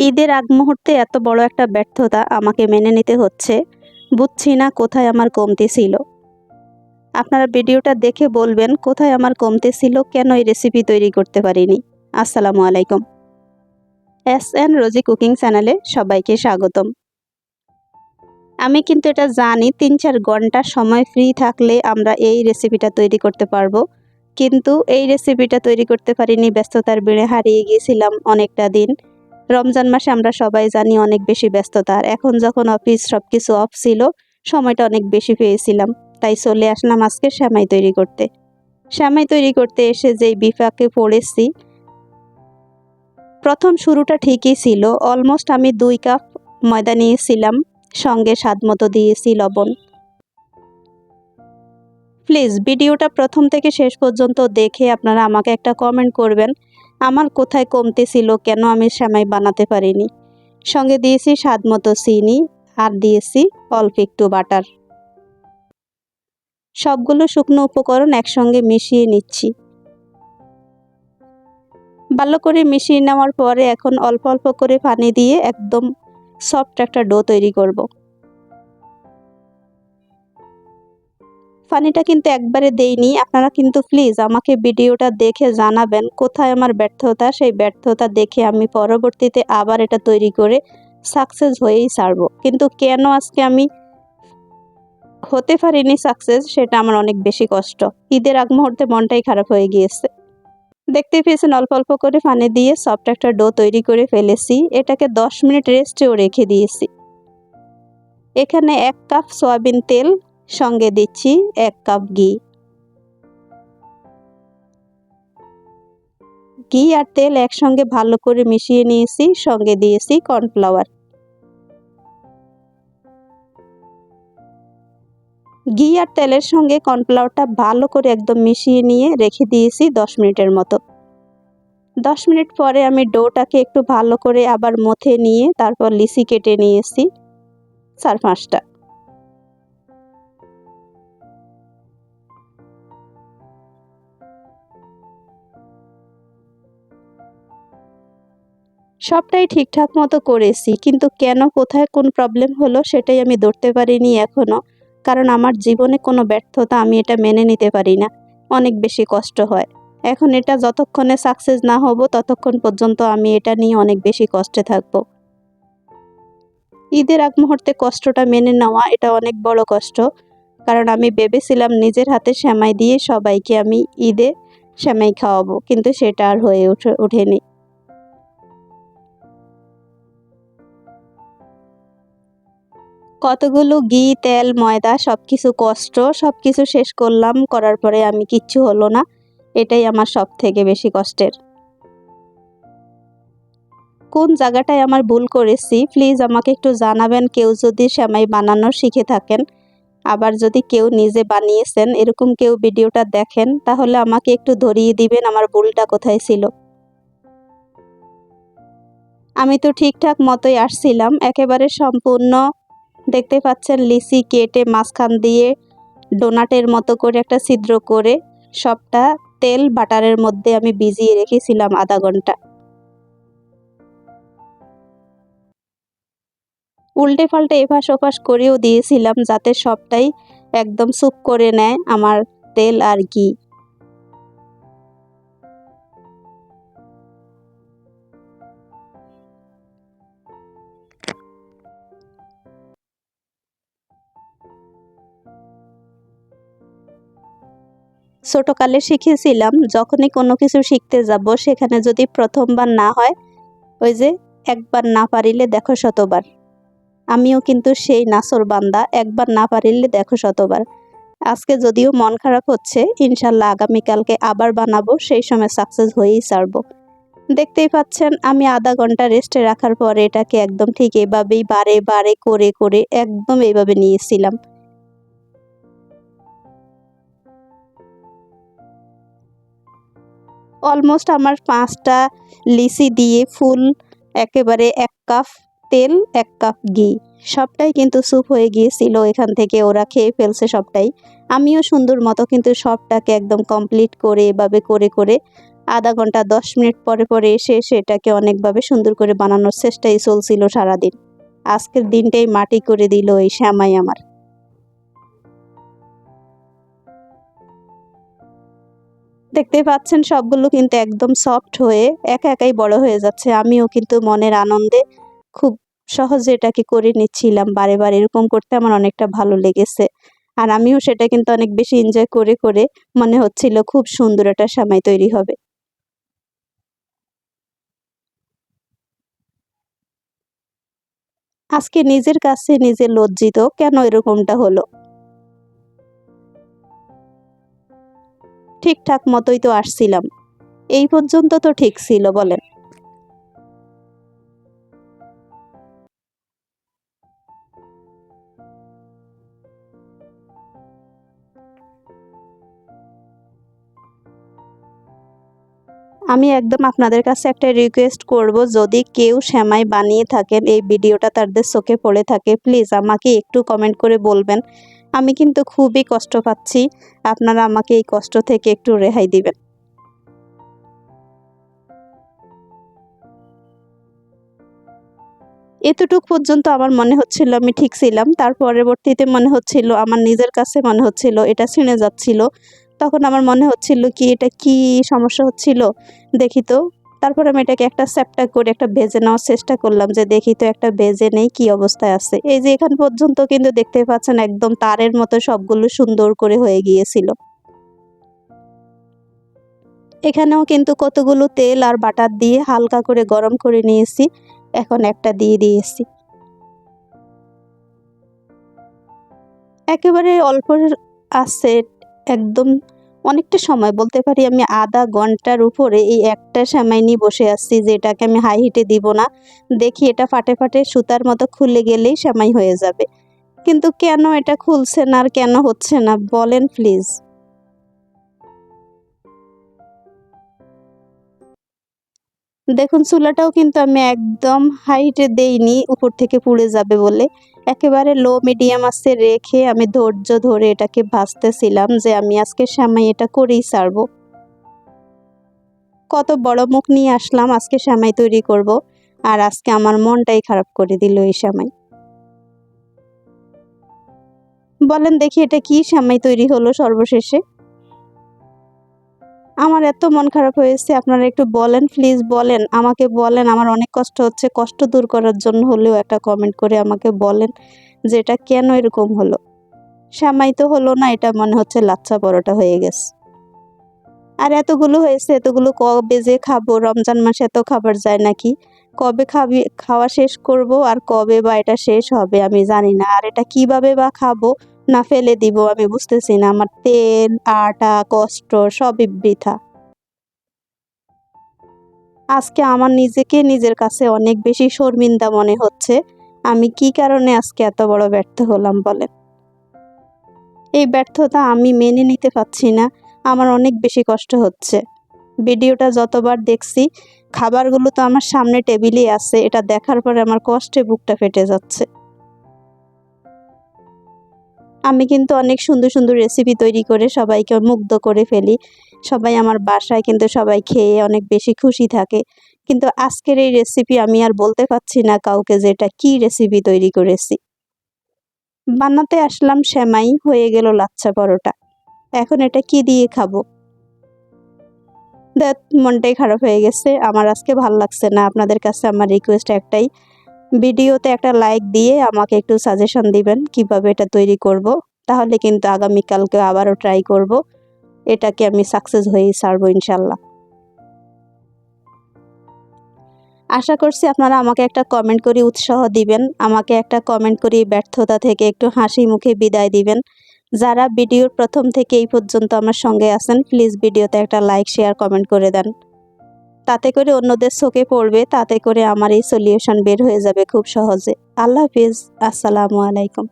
ঈদের আগ মুহূর্তে এত বড় একটা ব্যর্থতা আমাকে মেনে নিতে হচ্ছে। বুঝছি না কোথায় আমার কমতি ছিল। আপনারা ভিডিওটা দেখে বলবেন কোথায় আমার কমতি ছিল, কেন এই রেসিপি তৈরি করতে পারিনি। আসসালামু আলাইকুম। এস এন রোজি কুকিং চ্যানেলে সবাইকে স্বাগতম। আমি কিন্তু এটা জানি তিন চার ঘণ্টা সময় ফ্রি থাকলে আমরা এই রেসিপিটা তৈরি করতে পারব। কিন্তু এই রেসিপিটা তৈরি করতে পারিনি, ব্যস্ততার বেড়ে হারিয়ে গিয়েছিলাম অনেকটা দিন। রমজান মাসে আমরা সবাই জানি অনেক বেশি ব্যস্ততা। আর এখন যখন অফিস সব কিছু অফ ছিল, সময়টা অনেক বেশি পেয়েছিলাম। তাই চলে আসলাম আজকে শ্যামাই তৈরি করতে। শ্যামাই তৈরি করতে এসে যেই বিফাকে পড়েছি, প্রথম শুরুটা ঠিকই ছিল। অলমোস্ট আমি দুই কাপ ময়দা নিয়েছিলাম, সঙ্গে স্বাদ মতো দিয়েছি লবণ। প্লিজ ভিডিওটা প্রথম থেকে শেষ পর্যন্ত দেখে আপনারা আমাকে একটা কমেন্ট করবেন। আমার কোথায় কমতে ছিল কেন আমি সেমাই বানাতে পারিনি? সঙ্গে দিয়েছি স্বাদ মতো চিনি, আর দিয়েছি অল্প একটু বাটার। সবগুলো শুকনো উপকরণ একসঙ্গে মিশিয়ে নিচ্ছি। ভালো করে মিশিয়ে নেওয়ার পরে এখন অল্প অল্প করে পানি দিয়ে একদম সফট একটা ডো তৈরি করব। পানিটা কিন্তু একবারে দেইনি। আপনারা কিন্তু প্লিজ আমাকে ভিডিওটা দেখে জানাবেন কোথায় আমার ব্যর্থতা, সেই ব্যর্থতা দেখে আমি পরবর্তীতে আবার এটা তৈরি করে সাকসেস হয়েই ছাড়বো। কিন্তু কেন আজকে আমি হতে পারিনি সাকসেস সেটা আমার অনেক বেশি কষ্ট। ঈদের আগ মুহূর্তে মনটাই খারাপ হয়ে গিয়েছে। দেখতে পেয়েছেন অল্প অল্প করে পানি দিয়ে সফট একটা ডো তৈরি করে ফেলেছি। এটাকে দশ মিনিট রেস্টেও রেখে দিয়েছি। এখানে এক কাপ সয়াবিন তেল সঙ্গে দিচ্ছি এক কাপ ঘি। ঘি আর তেল একসঙ্গে ভালো করে মিশিয়ে নিয়েছি, সঙ্গে দিয়েছি কর্নফ্লাওয়ার। ঘি আর তেলের সঙ্গে কর্নফ্লাওয়ারটা ভালো করে একদম মিশিয়ে নিয়ে রেখে দিয়েছি দশ মিনিটের মতো। দশ মিনিট পরে আমি ডোটাকে একটু ভালো করে আবার মথে নিয়ে তারপর লিসি কেটে নিয়েছি চার পাঁচটা সবটাই ঠিকঠাক মতো করেছি, কিন্তু কেন, কোথায় কোন প্রবলেম হলো সেটাই আমি ধরতে পারিনি এখনও কারণ আমার জীবনে কোনো ব্যর্থতা আমি এটা মেনে নিতে পারি না। অনেক বেশি কষ্ট হয়। এখন এটা যতক্ষণে সাকসেস না হব, ততক্ষণ পর্যন্ত আমি এটা নিয়ে অনেক বেশি কষ্টে থাকব। ঈদের আগ মুহূর্তে কষ্টটা মেনে নেওয়া এটা অনেক বড় কষ্ট। কারণ আমি ভেবেছিলাম নিজের হাতে সেমাই দিয়ে সবাইকে আমি ঈদে সেমাই খাওয়াবো, কিন্তু সেটা আর হয়ে উঠে ওঠেনি কতগুলো ঘি, তেল, ময়দা সব কিছু কষ্ট সব কিছু শেষ করলাম, করার পরে আমি কিচ্ছু হলো না। এটাই আমার সব থেকে বেশি কষ্টের। কোন জায়গাটায় আমার ভুল করেছি প্লিজ আমাকে একটু জানাবেন। কেউ যদি সেমাই বানানো শিখে থাকেন, আবার যদি কেউ নিজে বানিয়েছেন, এরকম কেউ ভিডিওটা দেখেন, তাহলে আমাকে একটু ধরিয়ে দিবেন আমার ভুলটা কোথায় ছিল। আমি তো ঠিকঠাক মতোই আসছিলাম, একেবারে সম্পূর্ণ দেখতে পাচ্ছেন লিচি কেটে মাঝখান দিয়ে ডোনাটের মতো করে একটা ছিদ্র করে সবটা তেল বাটারের মধ্যে আমি ভিজিয়ে রেখেছিলাম আধা ঘণ্টা। উল্টে পাল্টে এপাশ ওপাশ করেও দিয়েছিলাম যাতে সবটাই একদম সুপ করে নেয় আমার তেল আর ঘি। ছোটোকালে শিখেছিলাম, যখনই কোনো কিছু শিখতে যাব, সেখানে যদি প্রথমবার না হয়, ওই যে একবার না পারিলে দেখো শতবার। আমিও কিন্তু সেই নাসর বান্দা, একবার না পারিলে দেখো শতবার। আজকে যদিও মন খারাপ হচ্ছে, ইনশাল্লাহ আগামীকালকে আবার বানাবো, সেই সময় সাকসেস হয়েই ছাড়বো। দেখতেই পাচ্ছেন, আমি আধা ঘণ্টা রেস্টে রাখার পরে এটাকে একদম ঠিক এভাবেই বারে বারে করে করে একদম এইভাবে নিয়েছিলাম। অলমোস্ট আমার পাঁচটা লিচি দিয়ে ফুল, একেবারে এক কাপ তেল, এক কাপ ঘি। সবটাই কিন্তু স্যুপ হয়ে গিয়েছিল এখান থেকে, ওরা খেয়ে ফেলছে সবটাই। আমিও সুন্দর মতো কিন্তু সবটাকে একদম কমপ্লিট করে এভাবে করে করে আধা ঘণ্টা, দশ মিনিট পরে পরে এসে সেটাকে অনেকভাবে সুন্দর করে বানানোর চেষ্টাই চলছিল সারাদিন। আজকের দিনটাই মাটি করে দিল এই শ্যামাই আমার। দেখতে পাচ্ছেন, সবগুলো কিন্তু একদম সফট হয়ে একা একাই বড় হয়ে যাচ্ছে। আমিও কিন্তু মনের আনন্দে খুব সহজে এটাকে করে নিচ্ছিলাম বারে বারে। এরকম করতে আমার অনেকটা ভালো লেগেছে। আর আমিও সেটা কিন্তু অনেক বেশি এনজয় করে করে মনে হচ্ছিল খুব সুন্দর একটা সামাই তৈরি হবে। আজকে নিজের কাছে নিজে লজ্জিত কেন এরকমটা হলো? ঠিকঠাক মতোই তো আসছিলাম। এই পর্যন্ত তো ঠিক ছিল, বলেন। আমি একদম আপনাদের কাছে একটা রিকোয়েস্ট করব, যদি কেউ শ্যামাই বানিয়ে থাকেন, এই ভিডিওটা তাদের চোখে পড়ে থাকে প্লিজ আমাকে একটু কমেন্ট করে বলবেন। আমি কিন্তু খুবই কষ্ট পাচ্ছি। আপনারা আমাকে এই কষ্ট থেকে একটু রেহাই দিবেন। এতটুক পর্যন্ত আমার মনে হচ্ছিল আমি ঠিক ছিলাম। তার পরবর্তীতে মনে হচ্ছিল, আমার নিজের কাছে মনে হচ্ছিল, এটা ছিঁড়ে যাচ্ছিল। তখন আমার মনে হচ্ছিল কি, এটা কি সমস্যা হচ্ছিল? দেখি তো। তারপর আমি এটাকে একটা স্যাপটা করে একটা ভেজে নেওয়ার চেষ্টা করলাম যে দেখি তো একটা ভেজে নেই, কি অবস্থায় আছে। এই যে এখান পর্যন্ত কিন্তু দেখতে পাচ্ছেন একদম তারের মতো সবগুলো সুন্দর করে হয়ে গিয়েছিল। এখানেও কিন্তু কতগুলো তেল আর বাটার দিয়ে হালকা করে গরম করে নিয়েছি, এখন একটা দিয়ে দিয়েছি। একেবারে অল্প আছে, একদম অনেকটা সময়, বলতে পারি আমি আধা ঘণ্টার উপরে এই একটা সেমাই নিয়ে বসে আসছি যে এটাকে আমি হাই হিটে দিব না। দেখি এটা ফাটে ফাটে সুতার মতো খুলে গেলেই সেমাই হয়ে যাবে। কিন্তু কেন এটা খুলছে না আর কেন হচ্ছে না? বলেন প্লিজ দেখুন, চুলাটাও কিন্তু আমি একদম হাইটে দেইনি, উপর থেকে পুড়ে যাবে বলে। একেবারে লো মিডিয়াম আছে, রেখে আমি ধৈর্য ধরে এটাকে ভাজতেছিলাম যে আমি আজকে শ্যামাই এটা করেই সারবো কত বড় মুখ নিয়ে আসলাম, আজকে শ্যামাই তৈরি করব আর আজকে আমার মনটাই খারাপ করে দিল এই শ্যামাই বলেন দেখি এটা কি শ্যামাই তৈরি হলো সর্বশেষে। আমার এত মন খারাপ হয়েছে, আপনারা একটু বলেন প্লিজ বলেন। আমাকে বলেন, আমার অনেক কষ্ট হচ্ছে, কষ্ট দূর করার জন্য হলেও একটা কমেন্ট করে আমাকে বলেন যে এটা কেন এরকম হলো। সামাই তো হলো না, এটা মনে হচ্ছে লাচ্ছা পরোটা হয়ে গেছে। আর এতগুলো হয়েছে, এতগুলো কবে যে খাব, রমজান মাসে এত খাবার যায় নাকি? কবে খাবি, খাওয়া শেষ করব আর কবে বা এটা শেষ হবে আমি জানি না। আর এটা কীভাবে বা খাব না ফেলে দিব, আমি বুঝতেছি না। আমার তেল, আটা, কষ্ট, সবই বৃথা। আজকে আমার নিজেকে নিজের কাছে অনেক বেশি শর্মিন্দা মনে হচ্ছে। আমি কি কারণে আজকে এত বড় ব্যর্থ হলাম, বলেন? এই ব্যর্থতা আমি মেনে নিতে পারছি না। আমার অনেক বেশি কষ্ট হচ্ছে। ভিডিওটা যতবার দেখছি, খাবারগুলো তো আমার সামনে টেবিলেই আছে। এটা দেখার পরে আমার কষ্টে বুকটা ফেটে যাচ্ছে। আমি কিন্তু অনেক সুন্দর সুন্দর রেসিপি তৈরি করে সবাইকে মুগ্ধ করে ফেলি। সবাই আমার বাসায় কিন্তু সবাই খেয়ে অনেক বেশি খুশি থাকে। কিন্তু আজকের এই রেসিপি আমি আর বলতে পারছি না কাউকে যে এটা কী রেসিপি তৈরি করেছি। বানাতে আসলাম শ্যামাই হয়ে গেল লাচ্ছা পরোটা। এখন এটা কি দিয়ে খাব? দেখ, মনটাই খারাপ হয়ে গেছে। আমার আজকে ভালো লাগছে না। আপনাদের কাছে আমার রিকোয়েস্ট একটাই ভিডিওতে একটা লাইক দিয়ে আমাকে একটু সাজেশন দিবেন কীভাবে এটা তৈরি করব। তাহলে কিন্তু আগামীকালকে আবারও ট্রাই করব। এটাকে আমি সাকসেস হয়েই সারবো ইনশাল্লাহ আশা করছি আপনারা আমাকে একটা কমেন্ট করে উৎসাহ দিবেন। আমাকে একটা কমেন্ট করে ব্যর্থতা থেকে একটু হাসি মুখে বিদায় দিবেন। যারা ভিডিওর প্রথম থেকে এই পর্যন্ত আমার সঙ্গে আছেন প্লিজ ভিডিওতে একটা লাইক শেয়ার কমেন্ট করে দেন। তাতে করে অন্যদের চোখে পড়বে, তাতে করে আমার এই সলিউশন বের হয়ে যাবে খুব সহজে। আল্লাহ হাফিজ, আসসালামু আলাইকুম।